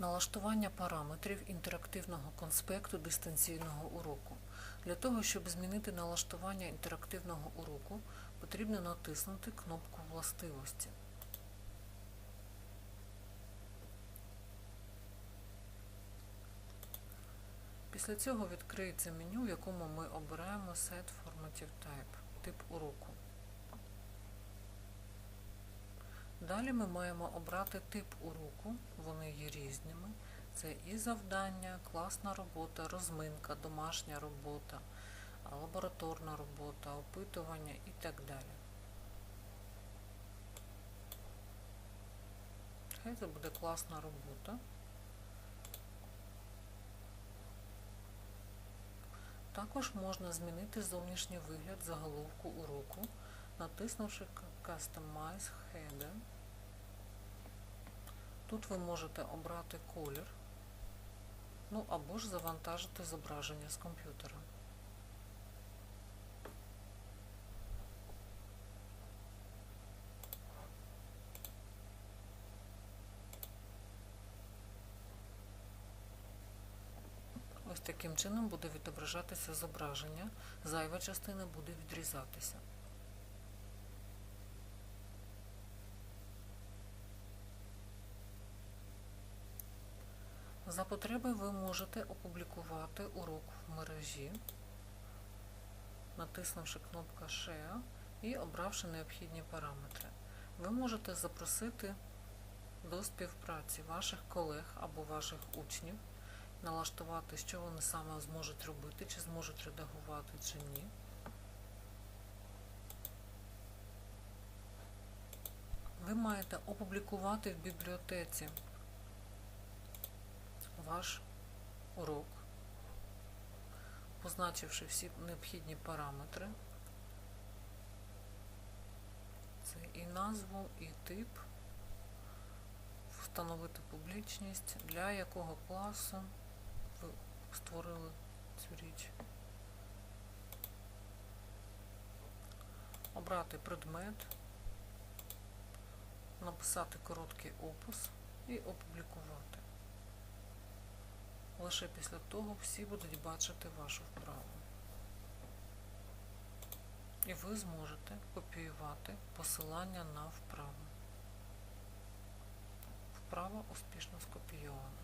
Налаштування параметрів інтерактивного конспекту дистанційного уроку. Для того, щоб змінити налаштування інтерактивного уроку, потрібно натиснути кнопку Властивості. Після цього відкриється меню, в якому ми обираємо Set Formative Type тип уроку. Далі ми маємо обрати тип уроку, вони є різними. Це і завдання, класна робота, розминка, домашня робота, лабораторна робота, опитування і так далі. Хай це буде класна робота. Також можна змінити зовнішній вигляд заголовку уроку, натиснувши Customize Header. Тут ви можете обрати колір, ну або ж завантажити зображення з комп'ютера. Ось таким чином буде відображатися зображення, зайва частина буде відрізатися. За потреби ви можете опублікувати урок в мережі, натиснувши кнопку Share і обравши необхідні параметри. Ви можете запросити до співпраці ваших колег або ваших учнів, налаштувати, що вони саме зможуть робити, чи зможуть редагувати, чи ні. Ви маєте опублікувати в бібліотеці ваш урок, позначивши всі необхідні параметри. Це і назву, і тип, встановити публічність, для якого класу ви створили цю річ. Обрати предмет, написати короткий опис і опублікувати. Лише після того всі будуть бачити вашу вправу. І ви зможете копіювати посилання на вправу. Вправа успішно скопійована.